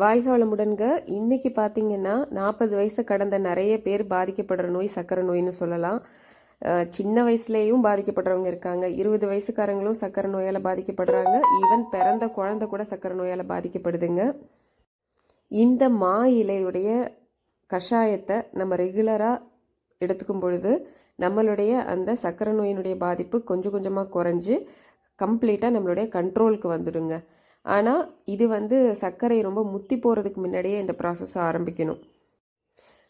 வாழ்க வளமுடன்க. இன்னைக்கு பார்த்தீங்கன்னா நாற்பது வயசு கடந்த நிறைய பேர் பாதிக்கப்படுற நோய் சக்கரை நோயின்னு சொல்லலாம். சின்ன வயசுலேயும் பாதிக்கப்படுறவங்க இருக்காங்க. இருபது வயசுக்காரங்களும் சக்கரை நோயால் பாதிக்கப்படுறாங்க. ஈவன் பிறந்த குழந்தை கூட சக்கரை நோயால் பாதிக்கப்படுதுங்க. இந்த மா இலையுடைய கஷாயத்தை நம்ம ரெகுலராக எடுத்துக்கும் பொழுது நம்மளுடைய அந்த சக்கரை நோயினுடைய பாதிப்பு கொஞ்சம் கொஞ்சமாக குறைஞ்சு கம்ப்ளீட்டாக நம்மளுடைய கண்ட்ரோலுக்கு வந்துடுங்க. ஆனால் இது வந்து சர்க்கரை ரொம்ப முத்தி போகிறதுக்கு முன்னாடியே இந்த ப்ராசஸ் ஆரம்பிக்கணும்.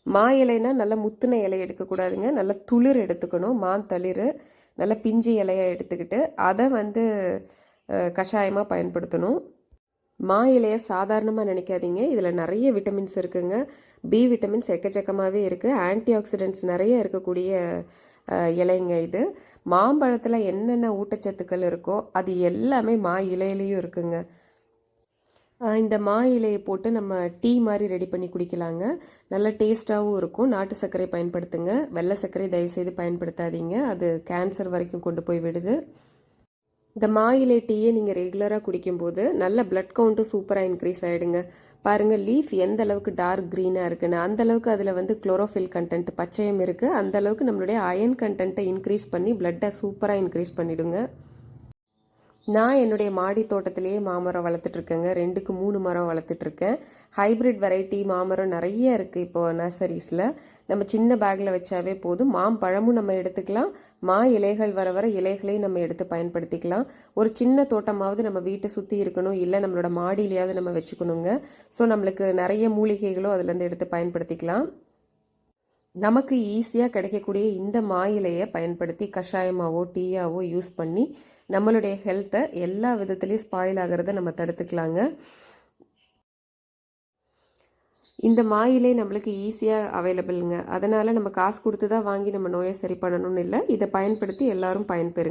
மா இலைனா நல்லா முத்துன இலை எடுக்கக்கூடாதுங்க நல்லா துளிர் எடுத்துக்கணும். மான் தளிர் நல்ல பிஞ்சு இலையை எடுத்துக்கிட்டு அதை வந்து கஷாயமாக பயன்படுத்தணும். மா இலையை சாதாரணமாக நினைக்காதீங்க. இதில் நிறைய விட்டமின்ஸ் இருக்குங்க. பி விட்டமின்ஸ் எக்கச்சக்கமாகவே இருக்குது ஆன்டி ஆக்சிடென்ட்ஸ் நிறைய இருக்கக்கூடிய இலைங்க இது. மாம்பழத்தில் என்னென்ன ஊட்டச்சத்துக்கள் இருக்கோ அது எல்லாமே மா இலையிலையும் இருக்குங்க. இந்த மா இலையை போட்டு நம்ம டீ மாதிரி ரெடி பண்ணி குடிக்கலாங்க. நல்ல டேஸ்ட்டாகவும் இருக்கும். நாட்டு சர்க்கரை பயன்படுத்துங்க. வெள்ளை சர்க்கரை தயவுசெய்து பயன்படுத்தாதீங்க. அது கேன்சர் வரைக்கும் கொண்டு போய் விடுது. இந்த மாயிலை டீயை நீங்கள் ரெகுலராக குடிக்கும்போது நல்ல பிளட் கவுண்ட்டும் சூப்பராக இன்க்ரீஸ் ஆகிடுங்க பாருங்கள் லீஃப் எந்த அளவுக்கு டார்க் க்ரீனாக இருக்குன்னு அந்தளவுக்கு அதில் வந்து குளோரோஃபில் கண்டென்ட் பச்சையம் இருக்குது அந்த அளவுக்கு நம்மளுடைய அயன் கண்டென்ட்டை இன்க்ரீஸ் பண்ணி பிளட்டை சூப்பராக இன்க்ரீஸ் பண்ணிவிடுங்க நான் என்னுடைய மாடி தோட்டத்திலேயே மாமரம் வளர்த்துட்ருக்கேங்க. ரெண்டுக்கு மூணு மரம் வளர்த்துட்ருக்கேன். ஹைப்ரிட் ஹைபிரிட் வெரைட்டி மாமரம் நிறைய இருக்குது இப்போது நர்சரிஸில் நம்ம சின்ன பேக்கில் வச்சாவே போதும். மாம்பழமும் நம்ம எடுத்துக்கலாம். மா இலைகள் வர வர இலைகளையும் நம்ம எடுத்து பயன்படுத்திக்கலாம். ஒரு சின்ன தோட்டமாவது நம்ம வீட்டை சுற்றி இருக்கணும். இல்லை நம்மளோட மாடியிலையாவது நம்ம வச்சுக்கணுங்க. ஸோ நம்மளுக்கு நிறைய மூலிகைகளும் அதுலேருந்து எடுத்து பயன்படுத்திக்கலாம். நமக்கு ஈஸியாக கிடைக்கக்கூடிய இந்த மாயிலையை பயன்படுத்தி கஷாயமாவோ டீயாவோ யூஸ் பண்ணி நம்மளுடைய ஹெல்த்தை எல்லா விதத்துலேயும் ஸ்பாயில் ஆகிறத நம்ம தடுத்துக்கலாங்க. இந்த மாயிலே நம்மளுக்கு ஈஸியாக அவைலபிளுங்க அதனால் நம்ம காசு கொடுத்து தான் வாங்கி நம்ம நோயை சரி பண்ணணும்னு இல்லை. இதை பயன்படுத்தி எல்லாரும் பயன்பெறுங்க.